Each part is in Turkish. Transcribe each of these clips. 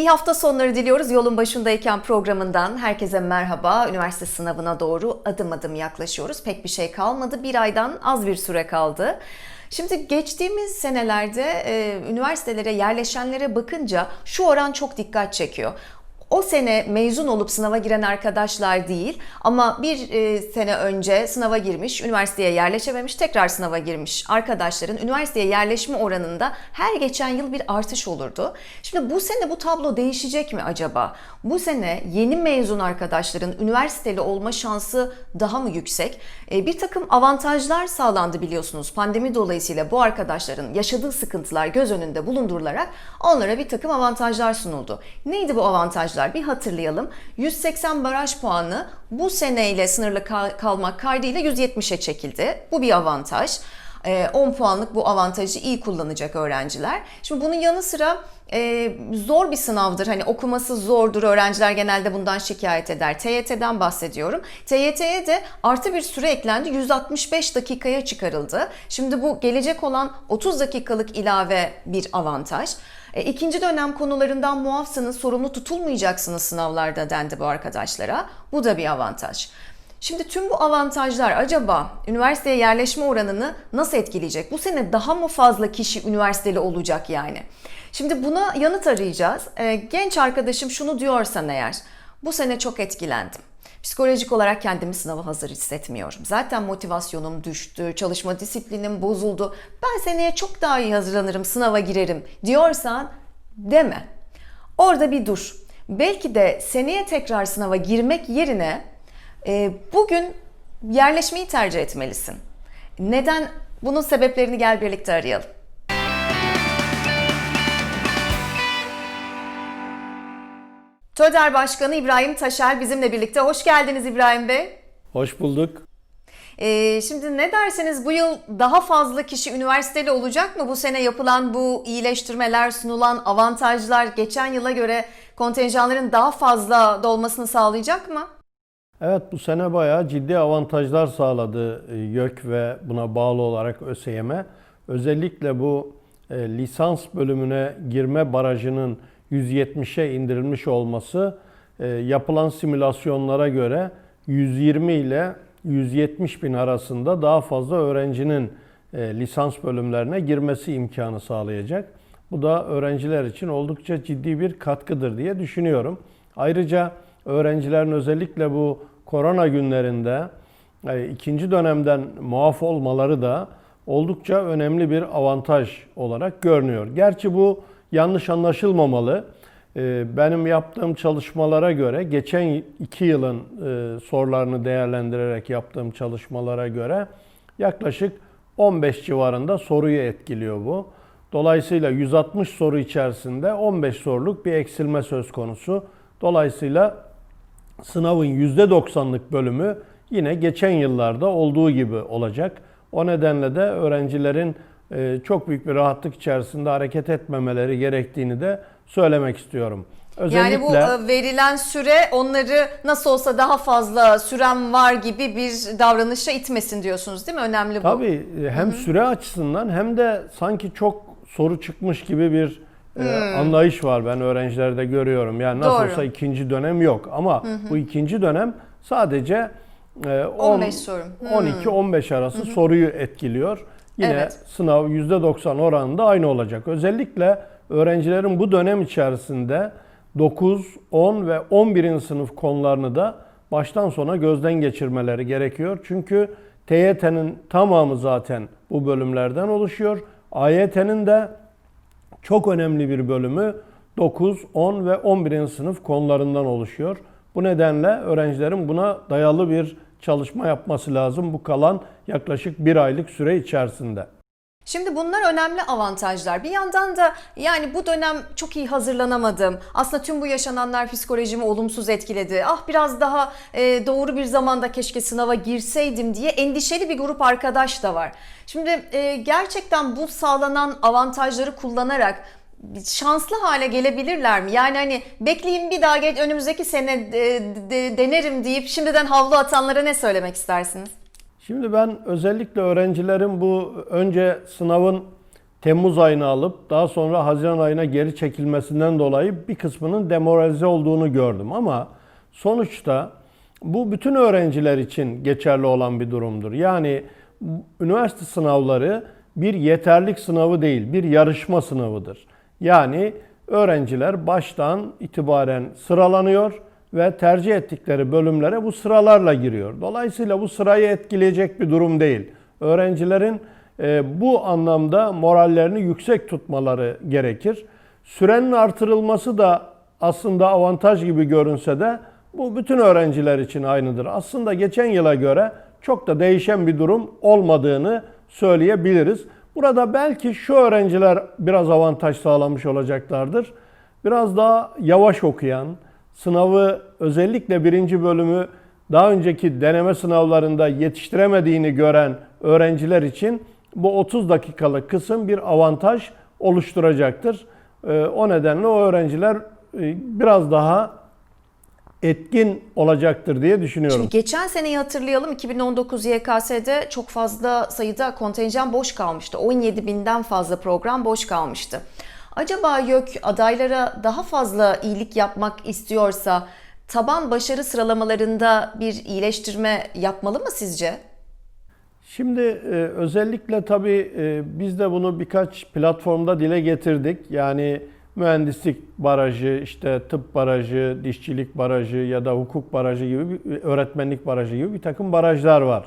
İyi hafta sonları diliyoruz. Yolun başındayken programından herkese merhaba. Üniversite sınavına doğru adım adım yaklaşıyoruz. Pek bir şey kalmadı. Bir aydan az bir süre kaldı. Şimdi geçtiğimiz senelerde e, üniversitelere yerleşenlere bakınca şu oran çok dikkat çekiyor. O sene mezun olup sınava giren arkadaşlar değil ama bir e, sene önce sınava girmiş, üniversiteye yerleşememiş, tekrar sınava girmiş arkadaşların üniversiteye yerleşme oranında her geçen yıl bir artış olurdu. Şimdi bu sene bu tablo değişecek mi acaba? Bu sene yeni mezun arkadaşların üniversiteli olma şansı daha mı yüksek? E, bir takım avantajlar sağlandı biliyorsunuz. Pandemi dolayısıyla bu arkadaşların yaşadığı sıkıntılar göz önünde bulundurularak onlara bir takım avantajlar sunuldu. Neydi bu avantajlar? Bir hatırlayalım. 180 baraj puanı bu seneyle sınırlı kal- kalmak kaydıyla 170'e çekildi. Bu bir avantaj. Ee, 10 puanlık bu avantajı iyi kullanacak öğrenciler. Şimdi bunun yanı sıra e, zor bir sınavdır. Hani okuması zordur. Öğrenciler genelde bundan şikayet eder. TYT'den bahsediyorum. TYT'ye de artı bir süre eklendi. 165 dakikaya çıkarıldı. Şimdi bu gelecek olan 30 dakikalık ilave bir avantaj. E, ikinci dönem konularından muafsınız, sorumlu tutulmayacaksınız sınavlarda dendi bu arkadaşlara. Bu da bir avantaj. Şimdi tüm bu avantajlar acaba üniversiteye yerleşme oranını nasıl etkileyecek? Bu sene daha mı fazla kişi üniversiteli olacak yani? Şimdi buna yanıt arayacağız. Ee, genç arkadaşım şunu diyorsan eğer, bu sene çok etkilendim. Psikolojik olarak kendimi sınava hazır hissetmiyorum. Zaten motivasyonum düştü, çalışma disiplinim bozuldu. Ben seneye çok daha iyi hazırlanırım, sınava girerim diyorsan deme. Orada bir dur. Belki de seneye tekrar sınava girmek yerine e, bugün yerleşmeyi tercih etmelisin. Neden? Bunun sebeplerini gel birlikte arayalım. TÖDER Başkanı İbrahim Taşer bizimle birlikte. Hoş geldiniz İbrahim Bey. Hoş bulduk. Ee, şimdi ne derseniz bu yıl daha fazla kişi üniversiteli olacak mı? Bu sene yapılan bu iyileştirmeler, sunulan avantajlar geçen yıla göre kontenjanların daha fazla dolmasını sağlayacak mı? Evet bu sene bayağı ciddi avantajlar sağladı e, YÖK ve buna bağlı olarak ÖSYM. Özellikle bu e, lisans bölümüne girme barajının 170'e indirilmiş olması e, yapılan simülasyonlara göre 120 ile 170 bin arasında daha fazla öğrencinin e, lisans bölümlerine girmesi imkanı sağlayacak. Bu da öğrenciler için oldukça ciddi bir katkıdır diye düşünüyorum. Ayrıca öğrencilerin özellikle bu korona günlerinde e, ikinci dönemden muaf olmaları da oldukça önemli bir avantaj olarak görünüyor. Gerçi bu yanlış anlaşılmamalı. E, Benim yaptığım çalışmalara göre geçen iki yılın e, sorularını değerlendirerek yaptığım çalışmalara göre yaklaşık 15 civarında soruyu etkiliyor bu. Dolayısıyla 160 soru içerisinde 15 soruluk bir eksilme söz konusu. Dolayısıyla sınavın %90'lık bölümü yine geçen yıllarda olduğu gibi olacak. O nedenle de öğrencilerin çok büyük bir rahatlık içerisinde hareket etmemeleri gerektiğini de söylemek istiyorum. Özellikle, Yani bu e, verilen süre onları nasıl olsa daha fazla sürem var gibi bir davranışa itmesin diyorsunuz değil mi? Önemli bu. Tabii e, hem süre açısından hem de sanki çok soru çıkmış gibi bir e, anlayış var ben öğrencilerde görüyorum. Yani nasıl Doğru. olsa ikinci dönem yok ama bu ikinci dönem sadece e, 10, 15 soru. Hmm. 12-15 arası soruyu etkiliyor. Yine Evet. sınav %90 oranında aynı olacak. Özellikle öğrencilerin bu dönem içerisinde 9, 10 ve 11. sınıf konularını da baştan sona gözden geçirmeleri gerekiyor. Çünkü TYT'nin tamamı zaten bu bölümlerden oluşuyor. AYT'nin de çok önemli bir bölümü 9, 10 ve 11. sınıf konularından oluşuyor. Bu nedenle öğrencilerin buna dayalı bir çalışma yapması lazım bu kalan yaklaşık bir aylık süre içerisinde. Şimdi bunlar önemli avantajlar. Bir yandan da yani bu dönem çok iyi hazırlanamadım. Aslında tüm bu yaşananlar psikolojimi olumsuz etkiledi. Ah biraz daha e, doğru bir zamanda keşke sınava girseydim diye endişeli bir grup arkadaş da var. Şimdi e, gerçekten bu sağlanan avantajları kullanarak şanslı hale gelebilirler mi? Yani hani bekleyeyim bir daha geç önümüzdeki sene e, de- denerim deyip şimdiden havlu atanlara ne söylemek istersiniz? Şimdi ben özellikle öğrencilerin bu önce sınavın Temmuz ayını alıp daha sonra Haziran ayına geri çekilmesinden dolayı bir kısmının demoralize olduğunu gördüm. Ama sonuçta bu bütün öğrenciler için geçerli olan bir durumdur. Yani üniversite sınavları bir yeterlik sınavı değil, bir yarışma sınavıdır. Yani öğrenciler baştan itibaren sıralanıyor ve tercih ettikleri bölümlere bu sıralarla giriyor. Dolayısıyla bu sırayı etkileyecek bir durum değil. Öğrencilerin e, bu anlamda morallerini yüksek tutmaları gerekir. Sürenin artırılması da aslında avantaj gibi görünse de bu bütün öğrenciler için aynıdır. Aslında geçen yıla göre çok da değişen bir durum olmadığını söyleyebiliriz. Burada belki şu öğrenciler biraz avantaj sağlamış olacaklardır. Biraz daha yavaş okuyan, sınavı özellikle birinci bölümü daha önceki deneme sınavlarında yetiştiremediğini gören öğrenciler için bu 30 dakikalık kısım bir avantaj oluşturacaktır. Ee, O nedenle o öğrenciler e, biraz daha etkin olacaktır diye düşünüyorum. Şimdi geçen seneyi hatırlayalım 2019 YKS'de çok fazla sayıda kontenjan boş kalmıştı. 17 binden fazla program boş kalmıştı. Acaba YÖK adaylara daha fazla iyilik yapmak istiyorsa taban başarı sıralamalarında bir iyileştirme yapmalı mı sizce? Şimdi e, özellikle tabii e, biz de bunu birkaç platformda dile getirdik. Yani mühendislik barajı, işte tıp barajı, dişçilik barajı ya da hukuk barajı gibi, öğretmenlik barajı gibi bir takım barajlar var.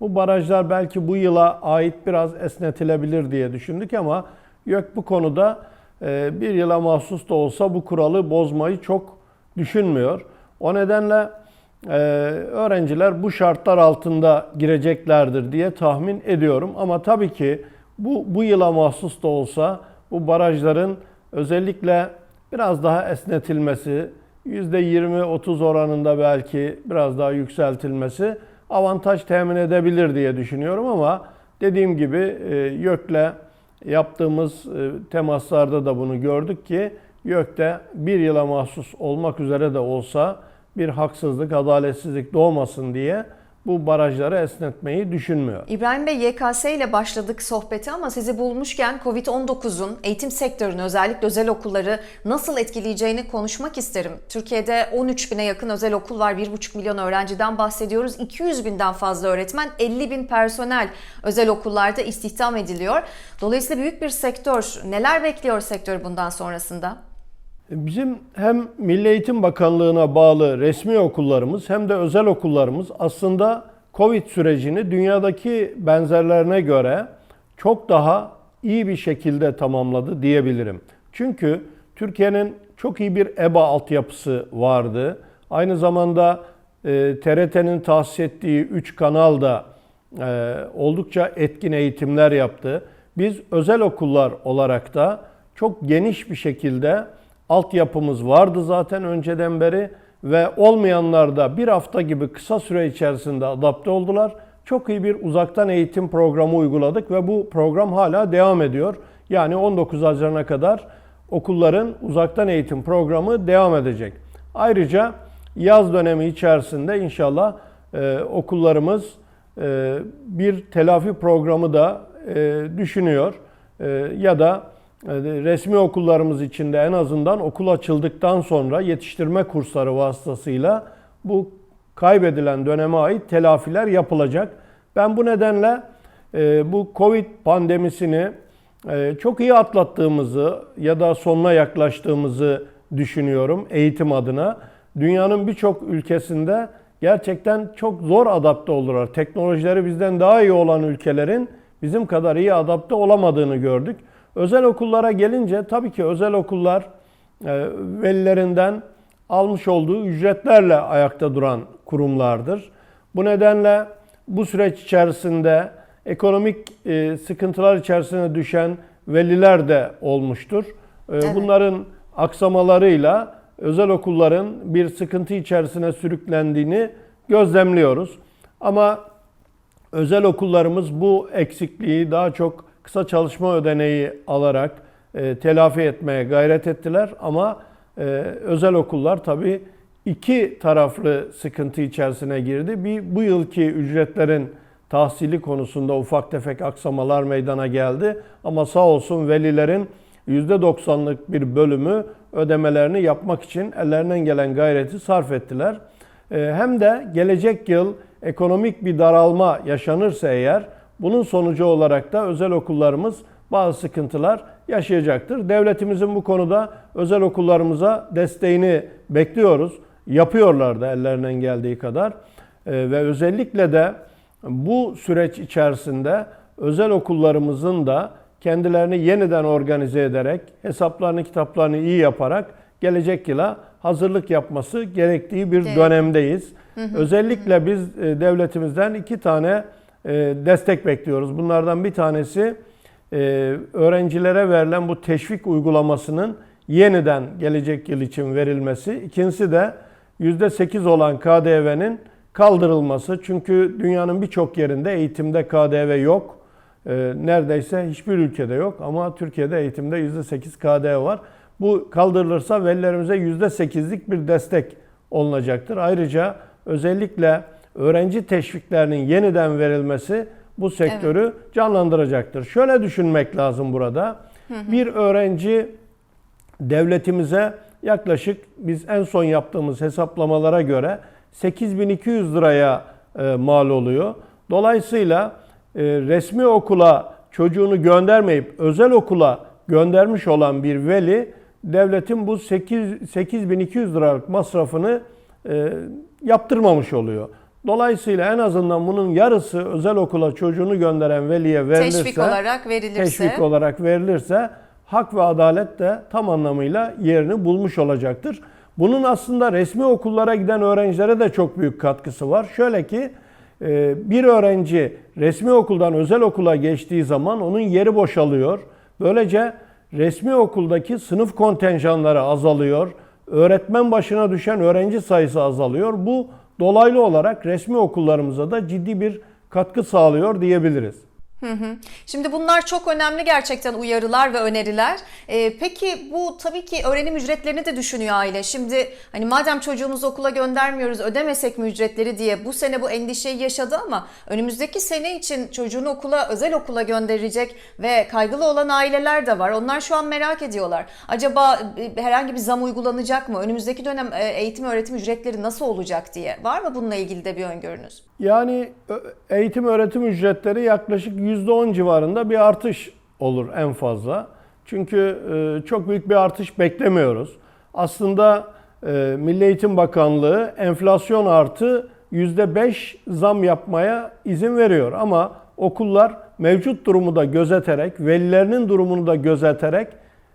Bu barajlar belki bu yıla ait biraz esnetilebilir diye düşündük ama YÖK bu konuda e, bir yıla mahsus da olsa bu kuralı bozmayı çok düşünmüyor. O nedenle ee, öğrenciler bu şartlar altında gireceklerdir diye tahmin ediyorum. Ama tabii ki bu, bu yıla mahsus da olsa bu barajların özellikle biraz daha esnetilmesi, %20-30 oranında belki biraz daha yükseltilmesi avantaj temin edebilir diye düşünüyorum ama dediğim gibi e, YÖK'le yaptığımız e, temaslarda da bunu gördük ki YÖK'te bir yıla mahsus olmak üzere de olsa bir haksızlık, adaletsizlik doğmasın diye bu barajları esnetmeyi düşünmüyor. İbrahim Bey YKS ile başladık sohbeti ama sizi bulmuşken Covid-19'un eğitim sektörünü özellikle özel okulları nasıl etkileyeceğini konuşmak isterim. Türkiye'de 13 bine yakın özel okul var. 1,5 milyon öğrenciden bahsediyoruz. 200 binden fazla öğretmen, 50 bin personel özel okullarda istihdam ediliyor. Dolayısıyla büyük bir sektör. Neler bekliyor sektör bundan sonrasında? Bizim hem Milli Eğitim Bakanlığı'na bağlı resmi okullarımız hem de özel okullarımız aslında Covid sürecini dünyadaki benzerlerine göre çok daha iyi bir şekilde tamamladı diyebilirim. Çünkü Türkiye'nin çok iyi bir EBA altyapısı vardı. Aynı zamanda e, TRT'nin tahsis ettiği 3 kanal da e, oldukça etkin eğitimler yaptı. Biz özel okullar olarak da çok geniş bir şekilde altyapımız vardı zaten önceden beri ve olmayanlar da bir hafta gibi kısa süre içerisinde adapte oldular. Çok iyi bir uzaktan eğitim programı uyguladık ve bu program hala devam ediyor. Yani 19 Haziran'a kadar okulların uzaktan eğitim programı devam edecek. Ayrıca yaz dönemi içerisinde inşallah e, okullarımız e, bir telafi programı da e, düşünüyor. E, ya da resmi okullarımız içinde en azından okul açıldıktan sonra yetiştirme kursları vasıtasıyla bu kaybedilen döneme ait telafiler yapılacak. Ben bu nedenle e, bu Covid pandemisini e, çok iyi atlattığımızı ya da sonuna yaklaştığımızı düşünüyorum eğitim adına. Dünyanın birçok ülkesinde gerçekten çok zor adapte oldular. Teknolojileri bizden daha iyi olan ülkelerin bizim kadar iyi adapte olamadığını gördük. Özel okullara gelince tabii ki özel okullar e, velilerinden almış olduğu ücretlerle ayakta duran kurumlardır. Bu nedenle bu süreç içerisinde ekonomik e, sıkıntılar içerisine düşen veliler de olmuştur. E, Evet. Bunların aksamalarıyla özel okulların bir sıkıntı içerisine sürüklendiğini gözlemliyoruz. Ama özel okullarımız bu eksikliği daha çok kısa çalışma ödeneği alarak e, telafi etmeye gayret ettiler ama e, özel okullar tabii iki taraflı sıkıntı içerisine girdi. Bir bu yılki ücretlerin tahsili konusunda ufak tefek aksamalar meydana geldi. Ama sağ olsun velilerin %90'lık bir bölümü ödemelerini yapmak için ellerinden gelen gayreti sarf ettiler. Ee, Hem de gelecek yıl ekonomik bir daralma yaşanırsa eğer bunun sonucu olarak da özel okullarımız bazı sıkıntılar yaşayacaktır. Devletimizin bu konuda özel okullarımıza desteğini bekliyoruz. Yapıyorlar da ellerinden geldiği kadar. Ee, Ve özellikle de bu süreç içerisinde özel okullarımızın da kendilerini yeniden organize ederek, hesaplarını, kitaplarını iyi yaparak gelecek yıla hazırlık yapması gerektiği bir Gerek. dönemdeyiz. Özellikle biz e, devletimizden iki tane destek bekliyoruz. Bunlardan bir tanesi e, öğrencilere verilen bu teşvik uygulamasının yeniden gelecek yıl için verilmesi. İkincisi de %8 olan KDV'nin kaldırılması. Çünkü dünyanın birçok yerinde eğitimde KDV yok. Ee, neredeyse hiçbir ülkede yok ama Türkiye'de eğitimde %8 KDV var. Bu kaldırılırsa velilerimize %8'lik bir destek olunacaktır. Ayrıca özellikle öğrenci teşviklerinin yeniden verilmesi bu sektörü canlandıracaktır. Şöyle düşünmek lazım burada. Bir öğrenci devletimize yaklaşık biz en son yaptığımız hesaplamalara göre 8200 liraya e, mal oluyor. Dolayısıyla e, resmi okula çocuğunu göndermeyip özel okula göndermiş olan bir veli devletin bu 8 8200 liralık masrafını e, yaptırmamış oluyor. Dolayısıyla en azından bunun yarısı özel okula çocuğunu gönderen veliye verilirse Teşvik olarak verilirse. teşvik olarak verilirse hak ve adalet de tam anlamıyla yerini bulmuş olacaktır. Bunun aslında resmi okullara giden öğrencilere de çok büyük katkısı var. Şöyle ki e, bir öğrenci resmi okuldan özel okula geçtiği zaman onun yeri boşalıyor. Böylece resmi okuldaki sınıf kontenjanları azalıyor. Öğretmen başına düşen öğrenci sayısı azalıyor. Bu dolaylı olarak resmi okullarımıza da ciddi bir katkı sağlıyor diyebiliriz. Hı hı. Şimdi bunlar çok önemli gerçekten uyarılar ve öneriler. Ee, peki bu tabii ki öğrenim ücretlerini de düşünüyor aile. Şimdi hani madem çocuğumuzu okula göndermiyoruz ödemesek mi ücretleri diye bu sene bu endişeyi yaşadı ama önümüzdeki sene için çocuğunu okula özel okula gönderecek ve kaygılı olan aileler de var. Onlar şu an merak ediyorlar. Acaba e, herhangi bir zam uygulanacak mı? Önümüzdeki dönem e, eğitim öğretim ücretleri nasıl olacak diye. Var mı bununla ilgili de bir öngörünüz? Yani eğitim öğretim ücretleri yaklaşık %10 civarında bir artış olur en fazla. Çünkü e, çok büyük bir artış beklemiyoruz. Aslında e, Milli Eğitim Bakanlığı enflasyon artı %5 zam yapmaya izin veriyor. Ama okullar mevcut durumu da gözeterek, velilerinin durumunu da gözeterek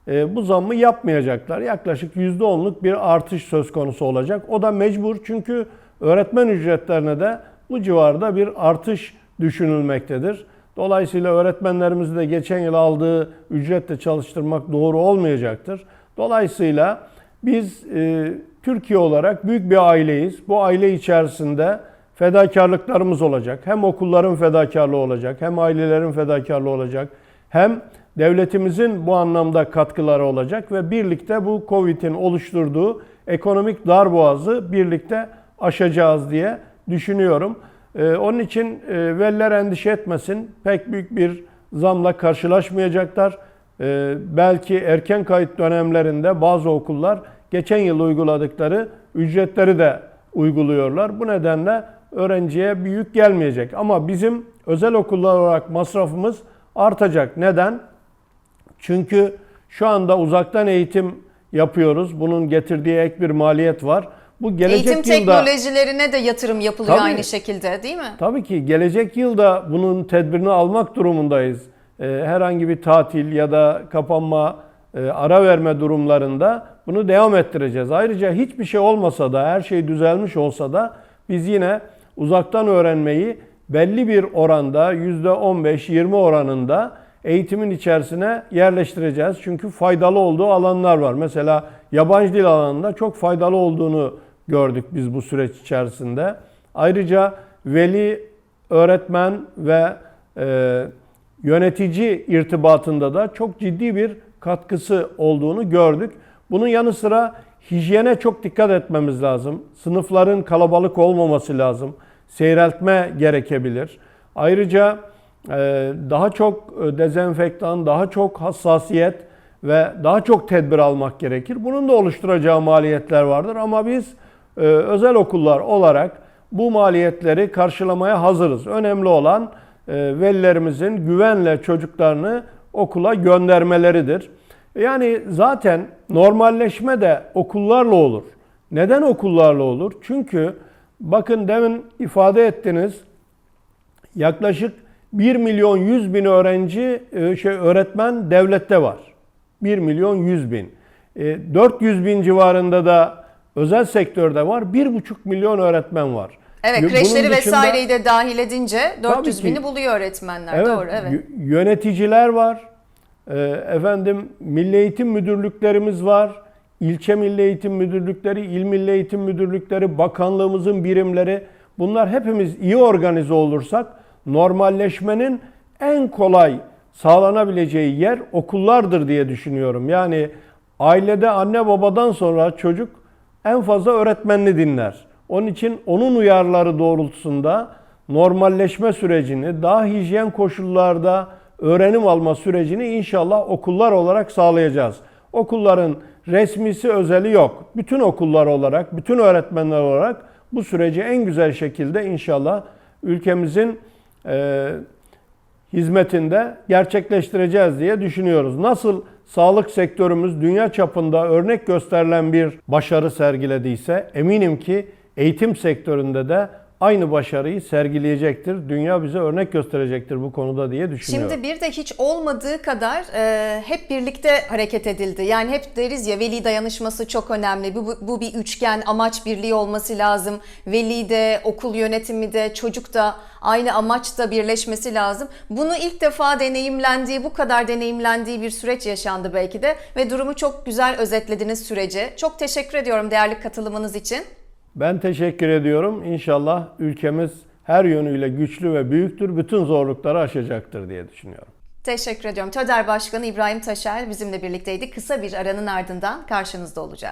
e, bu zammı yapmayacaklar. Yaklaşık %10'luk bir artış söz konusu olacak. O da mecbur çünkü öğretmen ücretlerine de bu civarda bir artış düşünülmektedir. Dolayısıyla öğretmenlerimizi de geçen yıl aldığı ücretle çalıştırmak doğru olmayacaktır. Dolayısıyla biz e, Türkiye olarak büyük bir aileyiz. Bu aile içerisinde fedakarlıklarımız olacak. Hem okulların fedakarlığı olacak, hem ailelerin fedakarlığı olacak, hem devletimizin bu anlamda katkıları olacak ve birlikte bu Covid'in oluşturduğu ekonomik darboğazı birlikte aşacağız diye düşünüyorum. Ee, onun için e, veliler endişe etmesin. Pek büyük bir zamla karşılaşmayacaklar. Ee, belki erken kayıt dönemlerinde bazı okullar geçen yıl uyguladıkları ücretleri de uyguluyorlar. Bu nedenle öğrenciye bir yük gelmeyecek. Ama bizim özel okullar olarak masrafımız artacak. Neden? Çünkü şu anda uzaktan eğitim yapıyoruz. Bunun getirdiği ek bir maliyet var. Bu gelecek Eğitim yılda teknolojilerine de yatırım yapılıyor Tabii. aynı şekilde değil mi? Tabii ki gelecek yılda bunun tedbirini almak durumundayız. Ee, herhangi bir tatil ya da kapanma, e, ara verme durumlarında bunu devam ettireceğiz. Ayrıca hiçbir şey olmasa da, her şey düzelmiş olsa da biz yine uzaktan öğrenmeyi belli bir oranda %15-20 oranında eğitimin içerisine yerleştireceğiz. Çünkü faydalı olduğu alanlar var. Mesela yabancı dil alanında çok faydalı olduğunu gördük biz bu süreç içerisinde. Ayrıca veli, öğretmen ve e, yönetici irtibatında da çok ciddi bir katkısı olduğunu gördük. Bunun yanı sıra hijyene çok dikkat etmemiz lazım. Sınıfların kalabalık olmaması lazım. Seyreltme gerekebilir. Ayrıca e, daha çok e, dezenfektan, daha çok hassasiyet ve daha çok tedbir almak gerekir. Bunun da oluşturacağı maliyetler vardır ama biz e, özel okullar olarak bu maliyetleri karşılamaya hazırız. Önemli olan e, velilerimizin güvenle çocuklarını okula göndermeleridir. Yani zaten normalleşme de okullarla olur. Neden okullarla olur? Çünkü bakın demin ifade ettiniz yaklaşık 1 milyon 100 bin öğrenci e, şey öğretmen devlette var. 1 milyon 100 bin. E, 400 bin civarında da özel sektörde var. 1,5 milyon öğretmen var. Evet Bunun kreşleri dışında- vesaireyi de dahil edince 400 ki. bini buluyor öğretmenler. Evet, Doğru evet. Yöneticiler var. Ee, efendim milli eğitim müdürlüklerimiz var. İlçe milli eğitim müdürlükleri, il milli eğitim müdürlükleri, bakanlığımızın birimleri. Bunlar hepimiz iyi organize olursak normalleşmenin en kolay sağlanabileceği yer okullardır diye düşünüyorum. Yani ailede anne babadan sonra çocuk en fazla öğretmenini dinler. Onun için onun uyarıları doğrultusunda normalleşme sürecini, daha hijyen koşullarda öğrenim alma sürecini inşallah okullar olarak sağlayacağız. Okulların resmisi özeli yok. Bütün okullar olarak, bütün öğretmenler olarak bu süreci en güzel şekilde inşallah ülkemizin e, hizmetinde gerçekleştireceğiz diye düşünüyoruz. Nasıl sağlık sektörümüz dünya çapında örnek gösterilen bir başarı sergilediyse eminim ki eğitim sektöründe de aynı başarıyı sergileyecektir. Dünya bize örnek gösterecektir bu konuda diye düşünüyorum. Şimdi bir de hiç olmadığı kadar e, hep birlikte hareket edildi. Yani hep deriz ya veli dayanışması çok önemli. Bu, bu, bir üçgen amaç birliği olması lazım. Veli de, okul yönetimi de, çocuk da aynı amaçta birleşmesi lazım. Bunu ilk defa deneyimlendiği, bu kadar deneyimlendiği bir süreç yaşandı belki de. Ve durumu çok güzel özetlediniz süreci. Çok teşekkür ediyorum değerli katılımınız için. Ben teşekkür ediyorum. İnşallah ülkemiz her yönüyle güçlü ve büyüktür. Bütün zorlukları aşacaktır diye düşünüyorum. Teşekkür ediyorum. TÖDER Başkanı İbrahim Taşer bizimle birlikteydi. Kısa bir aranın ardından karşınızda olacağız.